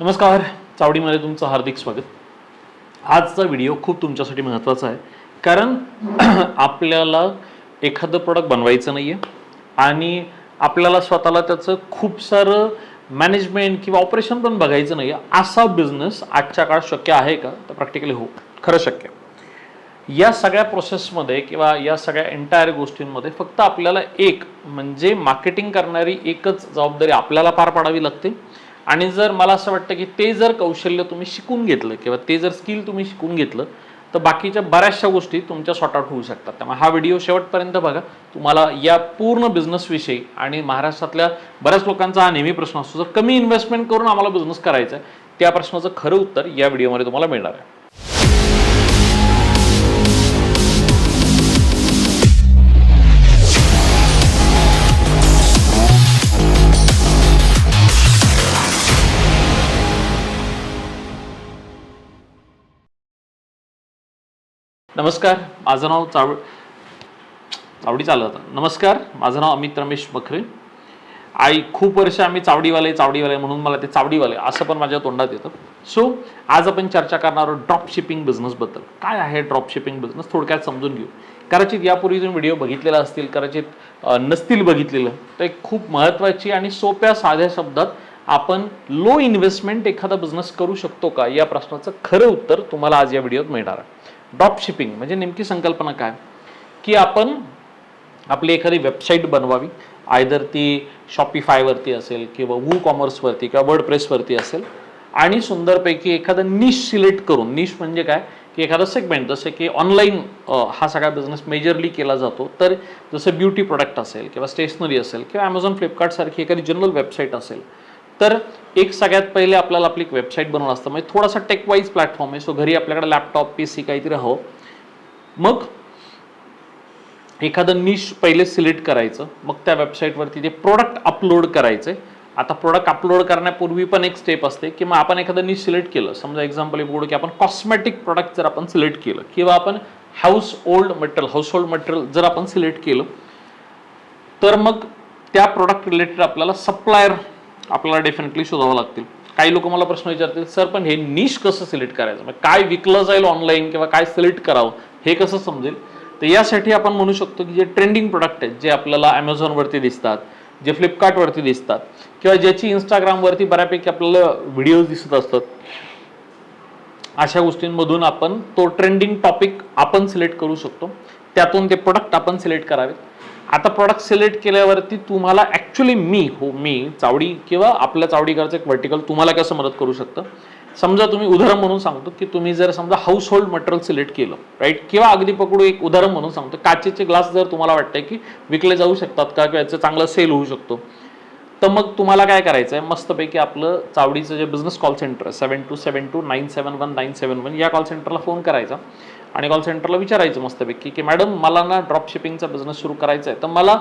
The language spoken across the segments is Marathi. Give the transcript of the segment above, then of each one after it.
नमस्कार चावडीमध्ये तुमचं हार्दिक स्वागत. आजचा व्हिडिओ खूप तुमच्यासाठी महत्त्वाचा आहे. कारण आपल्याला एखादं प्रोडक्ट बनवायचं नाही आहे आणि आपल्याला स्वतःला त्याचं खूप सारं मॅनेजमेंट किंवा ऑपरेशन पण बघायचं नाही आहे असा बिझनेस आजच्या काळात शक्य आहे का? तर प्रॅक्टिकली हो खरं शक्य या सगळ्या प्रोसेसमध्ये किंवा या सगळ्या एंटायर गोष्टींमध्ये फक्त आपल्याला एक म्हणजे मार्केटिंग करणारी एकच जबाबदारी आपल्याला पार पाडावी लागते. आणि जर मला असं वाटतं की ते जर कौशल्य तुम्ही शिकून घेतलं किंवा ते जर स्किल तुम्ही शिकून घेतलं तर बाकीच्या बऱ्याचशा गोष्टी तुमच्या सॉर्ट आउट होऊ शकतात. त्यामुळे हा व्हिडिओ शेवटपर्यंत बघा. तुम्हाला या पूर्ण बिझनेसविषयी आणि महाराष्ट्रातल्या बऱ्याच लोकांचा हा नेहमी प्रश्न असतो जर कमी इन्व्हेस्टमेंट करून आम्हाला बिझनेस करायचा आहे त्या प्रश्नाचं खरं उत्तर या व्हिडिओमध्ये तुम्हाला मिळणार आहे. नमस्कार माझं नाव चाव चावडी चालत नमस्कार माझं नाव अमित रमेश बखरे. आई खूप वर्ष आम्ही चावडीवाले चावडीवाले म्हणून मला ते चावडीवाले असं पण माझ्या तोंडात येतं. सो आज आपण चर्चा करणार आहोत ड्रॉप शिपिंग बिझनेसबद्दल काय आहे ड्रॉप शिपिंग बिझनेस थोडक्यात समजून घेऊ. कदाचित यापूर्वी तुम्ही व्हिडिओ बघितलेला असतील कदाचित नसतील बघितलेलं तर एक खूप महत्त्वाची आणि सोप्या साध्या शब्दात आपण लो इन्व्हेस्टमेंट एखादा बिझनेस करू शकतो का? या प्रश्नाचं खरं उत्तर तुम्हाला आज या व्हिडिओत मिळणार आहे. ड्रॉप शिपिंग म्हणजे नेमकी संकल्पना काय? की आपण आपली एखादी वेबसाईट बनवावी. आयदर ती शॉपिफायवरती असेल किंवा वू कॉमर्सवरती किंवा वर्ड प्रेसवरती असेल. आणि सुंदरपैकी एखादं निश सिलेक्ट करून निश म्हणजे काय? की एखादं सेगमेंट जसं की ऑनलाईन हा सगळा बिझनेस मेजरली केला जातो. तर जसं ब्युटी प्रोडक्ट असेल किंवा स्टेशनरी असेल किंवा ॲमेझॉन फ्लिपकार्टसारखी एखादी जनरल वेबसाईट असेल तर एक सगळ्यात पहिले आपल्याला आपली एक वेबसाईट बनवून असतं. म्हणजे थोडासा टेकवाईज प्लॅटफॉर्म आहे. सो घरी आपल्याकडे लॅपटॉप पी सी काहीतरी हवं. मग एखादं निश पहिले सिलेक्ट करायचं. मग त्या वेबसाईटवरती ते प्रोडक्ट अपलोड करायचे. आता प्रोडक्ट अपलोड करण्यापूर्वी पण एक स्टेप असते की मग आपण एखादं निश सिलेक्ट केलं. समजा एक्झाम्पल बोलू की आपण कॉस्मेटिक प्रोडक्ट जर आपण सिलेक्ट केलं किंवा आपण house old material house hold material जर आपण सिलेक्ट केलं तर मग त्या प्रोडक्ट रिलेटेड आपल्याला सप्लायर आपल्याला डेफिनेटली शोधावं लागतील. काही लोक मला प्रश्न विचारतील सर पण हे निश कसं सिलेक्ट करायचं? म्हणजे काय विकलं जाईल ऑनलाईन किंवा काय सिलेक्ट करावं? हे कसं समजेल? तर यासाठी आपण म्हणू शकतो की जे ट्रेंडिंग प्रोडक्ट आहेत जे आपल्याला ॲमेझॉनवरती दिसतात जे फ्लिपकार्टवरती दिसतात किंवा ज्याची इंस्टाग्रामवरती बऱ्यापैकी आपल्याला व्हिडिओज दिसत असतात अशा गोष्टींमधून आपण तो ट्रेंडिंग टॉपिक आपण सिलेक्ट करू शकतो. त्यातून ते प्रोडक्ट आपण सिलेक्ट करावेत. आता प्रॉडक्ट सिलेक्ट केल्यावरती तुम्हाला ॲक्च्युली मी हो मी चावडी किंवा आपल्या चावडीकरचं एक वर्टिकल तुम्हाला कसं मदत करू शकतं? समजा तुम्ही उदाहरण म्हणून सांगतो की तुम्ही जर समजा हाऊस होल्ड मटेरियल सिलेक्ट केलं राईट किंवा अगदी पकडू एक उदाहरण म्हणून सांगतो काचेचे ग्लास जर तुम्हाला वाटतंय की विकले जाऊ शकतात का किंवा याचं चांगलं सेल होऊ शकतो तर मग तुम्हाला काय करायचं आहे मस्तपैकी आपलं चावडीचं जे बिझनेस कॉल सेंटर आहे seven two seven two nine seven one nine seven one या कॉल सेंटरला फोन करायचा. आणि कॉल सेंटरला विचारायचं मस्तपैकी की मॅडम मला ना ड्रॉप शिपिंगचा बिझनेस सुरू करायचा आहे तर मला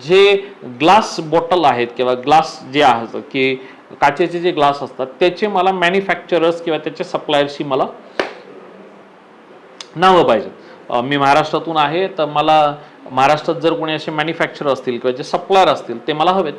जे ग्लास बॉटल आहेत किंवा ग्लास जे आहेत की काचेचे जे ग्लास असतात त्याचे मला मॅन्युफॅक्चरर्स किंवा त्याच्या सप्लायर्सची मला नावं पाहिजे मी महाराष्ट्रातून आहे तर मला महाराष्ट्रात जर कोणी असे मॅन्युफॅक्चर असतील किंवा जे सप्लायर असतील ते मला हवेत.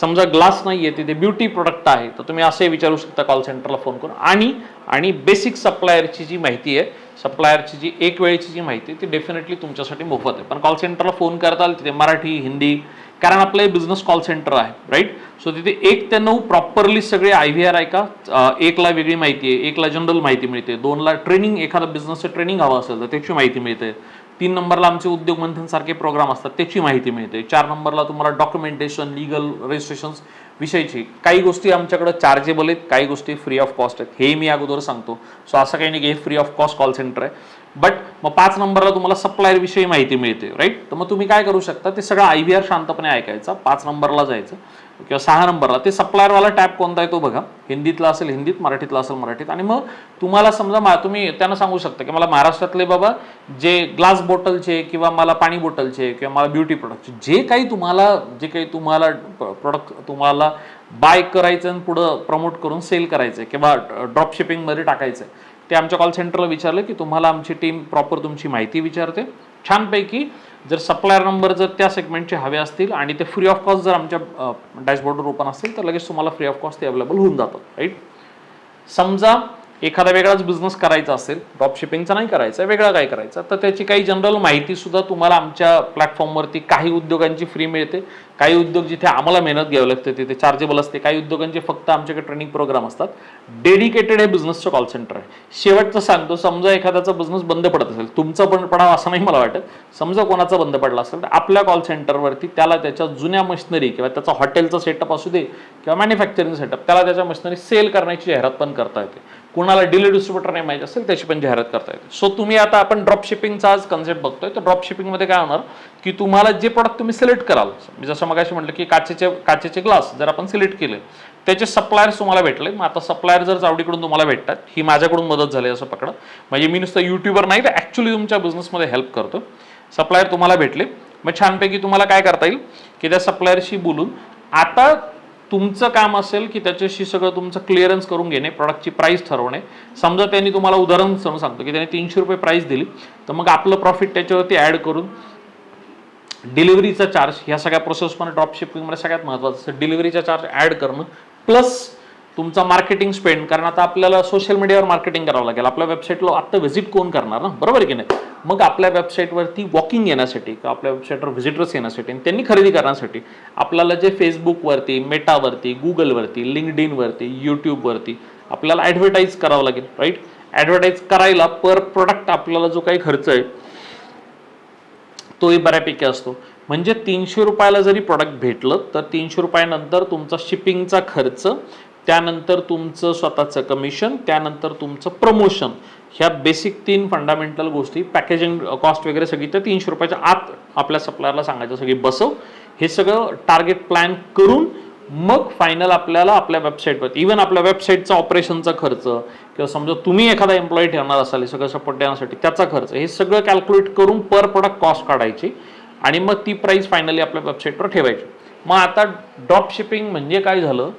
समजा ग्लास नाही आहे तिथे ब्युटी प्रोडक्ट आहे तर तुम्ही असे विचारू शकता कॉल सेंटरला फोन करून. आणि आणि बेसिक सप्लायरची जी माहिती आहे सप्लायरची जी एक वेळेची जी माहिती आहे ती डेफिनेटली तुमच्यासाठी मोफत आहे. पण कॉल सेंटरला फोन करताल तिथे मराठी हिंदी कारण आपलं हे बिझनेस कॉल सेंटर आहे राईट सो तिथे एक ते नऊ प्रॉपरली सगळे आय व्ही आर आहे का? एकला वेगळी माहिती आहे एकला जनरल माहिती मिळते दोनला ट्रेनिंग एखादा बिझनेसचं ट्रेनिंग हवं असेल तर त्याची माहिती मिळते. तीन नंबरला आमचे उद्योग मंथन सारखे प्रोग्राम असतात त्याची माहिती मिळते. चार नंबरला तुम्हाला डॉक्युमेंटेशन लिगल रजिस्ट्रेशन विषयीची. काही गोष्टी आमच्याकडे चार्जेबल आहेत काही गोष्टी फ्री ऑफ कॉस्ट आहेत. हे मी अगोदर सांगतो. सो असं काही नाही की हे free of cost call centre आहे. बट मग पाच नंबरला तुम्हाला सप्लायर विषयी माहिती मिळते राईट तर मग तुम्ही काय करू शकता ते सगळं आय व्ही आर शांतपणे ऐकायचं. पाच नंबरला जायचं. किंवा सहा नंबरला. ते सप्लायरवाला टॅप कोणता आहे तो बघा. हिंदीतला असेल हिंदीत मराठीतला असेल मराठीत. आणि मग तुम्हाला समजा मा तुम्ही त्यांना सांगू शकता की मला महाराष्ट्रातले बाबा जे ग्लास बॉटलचे किंवा मला पाणी बॉटलचे किंवा मला ब्युटी प्रोडक्टचे जे काही तुम्हाला जे काही तुम्हाला प्रोडक्ट तुम्हाला बाय करायचं आणि पुढं प्रमोट करून सेल करायचं आहे किंवा ड्रॉप शिपिंगमध्ये टाकायचं आहे ते आमच्या कॉल सेंटरला विचारलं की तुम्हाला आमची टीम प्रॉपर तुमची माहिती विचारते. छानपैकी जर सप्लायर नंबर जर त्या सेगमेंटचे हवे असतील आणि ते फ्री ऑफ कॉस्ट जर आमच्या डॅशबोर्डवर ओपन असतील तर लगेच तुम्हाला फ्री ऑफ कॉस्ट ते अवेलेबल होऊन जातात राईट समजा एखादा वेगळाच बिझनेस करायचा असेल ड्रॉप शिपिंगचा नाही करायचा वेगळा काय करायचा? तर त्याची काही जनरल माहिती सुद्धा तुम्हाला आमच्या प्लॅटफॉर्मवरती काही उद्योगांची फ्री मिळते. काही उद्योग जिथे आम्हाला मेहनत घ्यावी लागते तिथे चार्जेबल असते. काही उद्योगांचे फक्त आमच्याकडे ट्रेनिंग प्रोग्राम असतात. डेडिकेटेड हे बिझनेसचं कॉल सेंटर आहे. शेवटचं सांगतो समजा एखाद्याचा बिझनेस बंद पडत असेल तुमचा पण पडावं असं नाही मला वाटत. समजा कोणाचा बंद पडला असेल तर आपल्या कॉल सेंटरवरती त्याला त्याच्या जुन्या मशिनरी किंवा त्याचा हॉटेलचा सेटअप असू दे किंवा मॅन्युफॅक्चरिंग सेटअप त्याला त्याच्या मशिनरी सेल करण्याची जाहिरात पण करता येते. कुणाला डिले डिस्ट्रीब्युटर नाही माहिती असेल त्याची पण जाहिरात करता येते. सो तुम्ही आता आपण ड्रॉप शिपिंगचा आज कन्सेप्ट बघतोय तर ड्रॉप शिपिंगमध्ये काय होणार? की तुम्हाला जे प्रॉडक्ट तुम्ही सिलेक्ट कराल मी जसं मगाशी म्हटलं की काचेचे काचेचे ग्लास जर आपण सिलेक्ट केले त्याचे सप्लायर्स तुम्हाला भेटले. मग आता सप्लायर जर चावडीकडून तुम्हाला भेटतात ही माझ्याकडून मदत झाली असं पकड. म्हणजे मी नुसतं युट्यूबर नाही तर ॲक्च्युली तुमच्या बिझनेसमध्ये हेल्प करतो. सप्लायर तुम्हाला भेटले. मग छानपैकी तुम्हाला काय करता येईल की त्या सप्लायरशी बोलून आता तुमचं काम असेल की त्याच्याशी सगळं तुमचं क्लिअरन्स करून घेणे प्रॉडक्टची प्राईस ठरवणे. समजा त्यांनी तुम्हाला उदाहरण सांगतो की त्यांनी तीनशे रुपये प्राईस दिली तर मग आपलं प्रॉफिट त्याच्यावरती ॲड करून डिलिव्हरीचा चार्ज ह्या सगळ्या प्रोसेसमध्ये ड्रॉप शिपिंगमध्ये सगळ्यात महत्त्वाचं असतं. डिलिव्हरीचा चार्ज ॲड करणं प्लस तुमचा मार्केटिंग स्पेंड कारण आता आपल्याला सोशल मीडियावर मार्केटिंग करावं लागेल. आपल्या वेबसाईटला आत्ता व्हिजिट कोण करणार ना? बरोबर की नाही? मग आपल्या वेबसाईटवरती वॉकिंग येण्यासाठी किंवा आपल्या वेबसाईटवर व्हिजिटर्स येण्यासाठी आणि त्यांनी खरेदी करण्यासाठी आपल्याला जे फेसबुकवरती मेटावरती गुगलवरती लिंकडिनवरती यूट्यूबवरती आपल्याला ॲडव्हर्टाईज करावं लागेल राईट ॲडव्हर्टाईज करायला पर प्रोडक्ट आपल्याला जो काही खर्च आहे तोही बऱ्यापैकी असतो. म्हणजे तीनशे रुपयाला जरी प्रॉडक्ट भेटलं तर तीनशे रुपयानंतर तुमचा शिपिंगचा खर्च त्यानंतर तुमचं स्वतःचं कमिशन त्यानंतर तुमचं प्रमोशन ह्या बेसिक तीन फंडामेंटल गोष्टी पॅकेजिंग कॉस्ट वगैरे सगळी तर तीनशे रुपयाच्या आत आपल्या सप्लायरला सांगायचं सगळी बसव. हे सगळं टार्गेट प्लॅन करून मग फायनल आपल्याला आपल्या वेबसाईटवरती इव्हन आपल्या वेबसाईटचा ऑपरेशनचा खर्च किंवा समजा तुम्ही एखादा एम्प्लॉई ठेवणार असाल हे सगळं सपोर्ट देण्यासाठी त्याचा खर्च हे सगळं कॅल्क्युलेट करून पर प्रोडक्ट कॉस्ट काढायची आणि मग ती प्राईस फायनली आपल्या वेबसाईटवर ठेवायची. मग आता ड्रॉप शिपिंग म्हणजे काय झालं?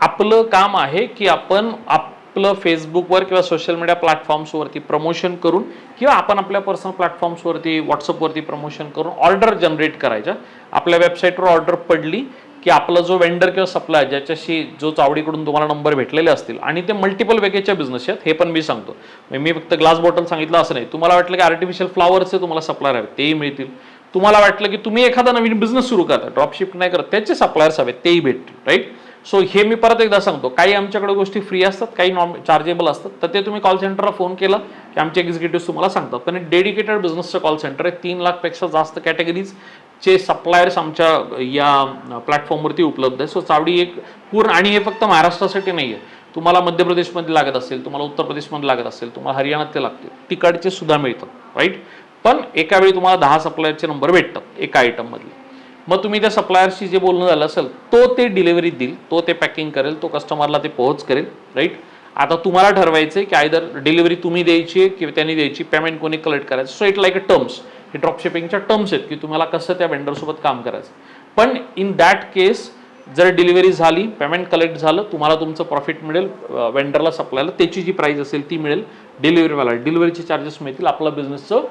आपलं काम आहे की आपण आपलं फेसबुकवर किंवा सोशल मीडिया प्लॅटफॉर्म्सवरती प्रमोशन करून किंवा आपण आपल्या पर्सनल प्लॅटफॉर्म्सवरती व्हॉट्सअपवरती प्रमोशन करून ऑर्डर जनरेट करायच्या आपल्या वेबसाईटवर ऑर्डर पडली की आपला जो वेंडर किंवा सप्लाय ज्याच्याशी जो चावडीकडून तुम्हाला नंबर भेटलेले असतील आणि ते मल्टिपल वेगेच्या बिझनेस आहेत हे पण मी सांगतो. म्हणजे मी फक्त ग्लास बॉटल सांगितलं असं नाही. तुम्हाला वाटलं की आर्टिफिशियल फ्लावरचे तुम्हाला सप्लायर हवे तेही मिळतील. तुम्हाला वाटलं की तुम्ही एखादा नवीन बिझनेस सुरू करता ड्रॉपशिप नाही करत त्याचे सप्लायर्स हवेत तेही भेटतील राईट सो हे मी परत एकदा सांगतो. काही आमच्याकडे गोष्टी फ्री असतात काही नॉन चार्जेबल असतात तर ते तुम्ही कॉल सेंटरला फोन केला की आमचे एक्झिक्युटिव्ह तुम्हाला सांगतात. पण डेडिकेटेड बिझनेसचं कॉल सेंटर आहे. तीन लाखपेक्षा जास्त कॅटेगरीज चे सप्लायर्स आमच्या या प्लॅटफॉर्मवरती उपलब्ध आहे सो चावडी एक पूर्ण आणि हे फक्त महाराष्ट्रासाठी नाही आहे तुम्हाला मध्य प्रदेशमध्ये लागत असेल तुम्हाला उत्तर प्रदेशमध्ये लागत असेल तुम्हाला हरियाणात ते लागतील. तिकडचे सुद्धा मिळतात राईट पण एका वेळी तुम्हाला दहा सप्लायरचे नंबर भेटतात एका आयटममधले मग तुम्ही त्या सप्लायरशी जे बोलणं झालं असेल तो ते डिलिव्हरी देईल तो ते पॅकिंग करेल तो कस्टमरला ते पोहोच करेल राईट आता तुम्हाला ठरवायचं आहे की आयदर डिलिव्हरी तुम्ही द्यायची आहे किंवा त्यांनी द्यायची पेमेंट कोणी कलेक्ट करायचं. So it like a terms हे ड्रॉपशिपिंगच्या टर्म्स आहेत की तुम्हाला कसं त्या वेंडरसोबत काम करायचं. पण इन दॅट केस जर डिलिव्हरी झाली पेमेंट कलेक्ट झालं तुम्हाला तुमचं प्रॉफिट मिळेल वेंडरला सप्लायला त्याची जी प्राईस असेल ती मिळेल डिलिव्हरीवाला डिलिव्हरीचे चार्जेस मिळतील आपला बिझनेसचं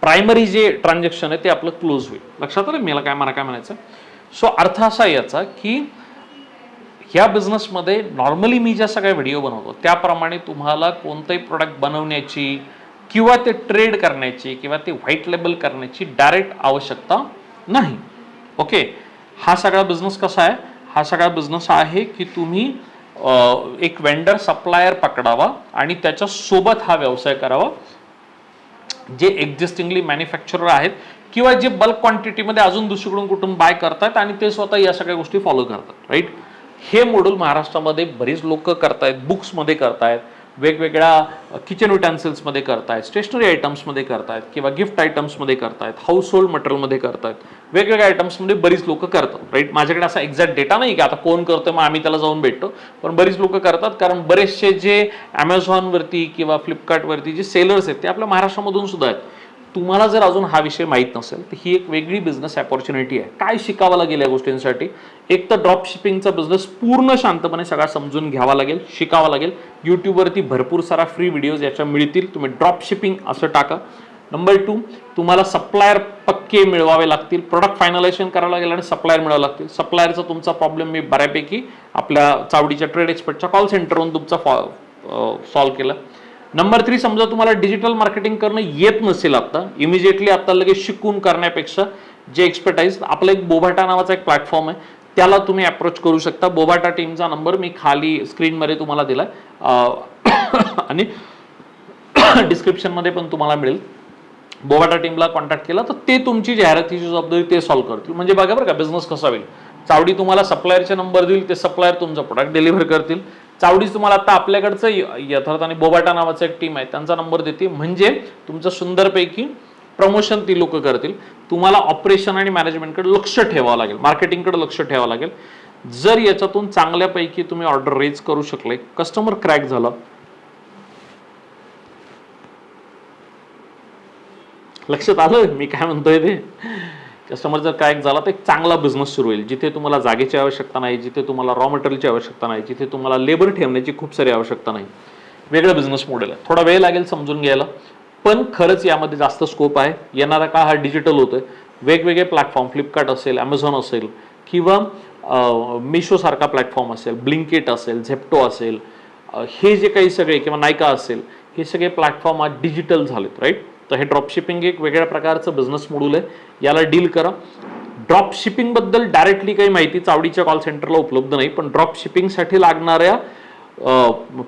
प्रायमरी जे ट्रान्झॅक्शन आहे ते आपलं क्लोज होईल. लक्षात आलं? मला काय मला काय म्हणायचं? सो अर्थ असा याचा की ह्या बिझनेसमध्ये नॉर्मली मी ज्या सगळ्या व्हिडिओ बनवतो त्याप्रमाणे तुम्हाला कोणतंही प्रोडक्ट बनवण्याची किंवा ते ट्रेड करण्याची किंवा ते व्हाईट लेबल करण्याची डायरेक्ट आवश्यकता नाही. ओके हा सगळा बिझनेस कसा आहे? हा सगळा बिझनेस आहे की तुम्ही एक वेंडर सप्लायर पकडावा आणि त्याच्यासोबत हा व्यवसाय करावा. जे एक्झिस्टिंगली मॅन्युफॅक्चरर आहेत किंवा जे बल्क क्वांटिटीमध्ये अजून दुसरीकडून कुठून बाय करतात आणि ते स्वतः या सगळ्या गोष्टी फॉलो करतात राईट हे मॉड्यूल महाराष्ट्रामध्ये बरीच लोक करतायत बुक्समध्ये करतायत. वेगवेगळ्या किचन युटेन्सिल्समध्ये करतायत स्टेशनरी आयटम्समध्ये करतायत किंवा गिफ्ट आयटम्समध्ये करतायत हाऊस होल्ड मटेरियलमध्ये करतायत. वेगवेगळ्या आयटम्समध्ये बरीच लोक करतात राईट माझ्याकडे असा एक्झॅक्ट डेटा नाही की आता कोण करतं मग आम्ही त्याला जाऊन भेटतो. पण बरीच लोक करतात कारण बरेचसे जे ॲमेझॉनवरती किंवा फ्लिपकार्टवरती जे सेलर्स आहेत ते आपल्या महाराष्ट्रामधून सुद्धा आहेत. तुम्हाला जर अजून हा विषय माहीत नसेल तर ही एक वेगळी बिझनेस ऑपॉर्च्युनिटी आहे. काय शिकावं लागेल या गोष्टींसाठी? एक तर ड्रॉप शिपिंगचा बिझनेस पूर्ण शांतपणे सगळा समजून घ्यावा लागेल शिकावा लागेल. यूट्यूबवरती भरपूर सारा फ्री व्हिडिओज याच्या मिळतील. तुम्ही ड्रॉप शिपिंग असं टाका. नंबर टू तुम्हाला सप्लायर पक्के मिळवावे लागतील. प्रोडक्ट फायनलायझेशन करावं लागेल आणि सप्लायर मिळावं लागतील. सप्लायरचा तुमचा प्रॉब्लेम मी बऱ्यापैकी आपल्या चावडीच्या ट्रेड एक्सपर्टच्या कॉल सेंटरवरून तुमचा सॉल्व्ह केला. नंबर थ्री समजा तुम्हाला डिजिटल मार्केटिंग करणं येत नसेल आता इमिजिएटली आता लगेच शिकून करण्यापेक्षा जे एक्सपर्टाईज आपला एक बोभाटा नावाचा एक प्लॅटफॉर्म आहे त्याला तुम्ही अप्रोच करू शकता. बोभाटा टीमचा नंबर मी खाली स्क्रीनमध्ये तुम्हाला दिला आणि डिस्क्रिप्शनमध्ये पण तुम्हाला मिळेल. बोबाटा टीमला कॉन्टॅक्ट केला तर ते तुमची जाहिरातीची जबाबदारी ते सॉल्व्ह करतील. म्हणजे बघा बरं का बिझनेस कसा होईल. चावडी तुम्हाला सप्लायरचे नंबर देईल ते सप्लायर तुमचं प्रोडक्ट डिलिव्हर करतील. चावडीच तुम्हाला आता आपल्याकडचं यथार्थ आणि बोबाटा नावाचं एक टीम आहे. त्यांचा नंबर देते. म्हणजे तुमचं सुंदरपैकी प्रमोशन ती लोक करतील. तुम्हाला ऑपरेशन आणि मॅनेजमेंटकडे लक्ष ठेवावं लागेल. मार्केटिंगकडे लक्ष ठेवावं लागेल. जर याच्यातून चांगल्यापैकी तुम्ही ऑर्डर रेज करू शकले कस्टमर क्रॅक झालं लक्षात आलं? मी काय म्हणतोय ते? कस्टमर जर काय झाला तर एक चांगला बिझनेस सुरू होईल जिथे तुम्हाला जागेची आवश्यकता नाही जिथे तुम्हाला रॉ मटेरियलची आवश्यकता नाही जिथे तुम्हाला लेबर ठेवण्याची खूप सारी आवश्यकता नाही. वेगळं बिझनेस मॉडेल आहे. थोडा वेळ लागेल समजून घ्यायला पण खरंच यामध्ये जास्त स्कोप आहे. येणारा काळ हा डिजिटल होतोय. वेगवेगळे प्लॅटफॉर्म फ्लिपकार्ट असेल ॲमेझॉन असेल किंवा मिशोसारखा प्लॅटफॉर्म असेल ब्लिंकेट असेल झेप्टो असेल हे जे काही सगळे किंवा नायका असेल हे सगळे प्लॅटफॉर्म आज डिजिटल झालेत राईट तर हे ड्रॉपशिपिंग एक वेगळ्या प्रकारचं बिझनेस मॉड्यूल आहे. याला डील करा. ड्रॉपशिपिंगबद्दल डायरेक्टली काही माहिती चावडीच्या कॉल सेंटरला उपलब्ध नाही पण ड्रॉपशिपिंगसाठी लागणाऱ्या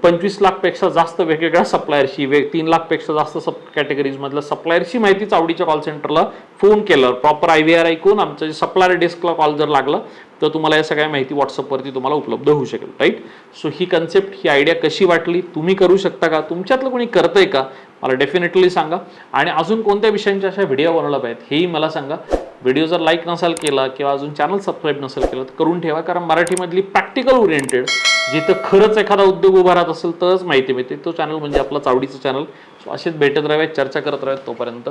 पंचवीस लाखपेक्षा जास्त वेगवेगळ्या सप्लायरशी वेग तीन लाखपेक्षा जास्त सब कॅटेगरीजमधल्या सप्लायरशी सप्लायरची माहिती चावडीच्या कॉल सेंटरला फोन केलं. प्रॉपर आय व्ही आर ऐकून आमच्या जे सप्लायर डेस्कला कॉल जर लागला तर तुम्हाला या सगळ्या माहिती व्हॉट्सअपवरती तुम्हाला उपलब्ध होऊ शकेल राईट सो ही कन्सेप्ट ही आयडिया कशी वाटली तुम्ही करू शकता का? तुमच्यातलं कोणी करतंय का? मला डेफिनेटली सांगा. आणि अजून कोणत्या विषयांच्या अशा व्हिडिओ बनवल्या पाहिजेत हेही मला सांगा. व्हिडिओ जर लाईक नसाल केला किंवा अजून चॅनल सबस्क्राईब नसेल केलं तर करून ठेवा. कारण मराठीमधली प्रॅक्टिकल ओरिएंटेड जिथं खरंच एखादा उद्योग उभा राहत असेल तरच माहिती मिळते. तो चॅनल म्हणजे आपला चावडीचं चॅनल सो असेच भेटत राहावे चर्चा करत राहावे तोपर्यंत.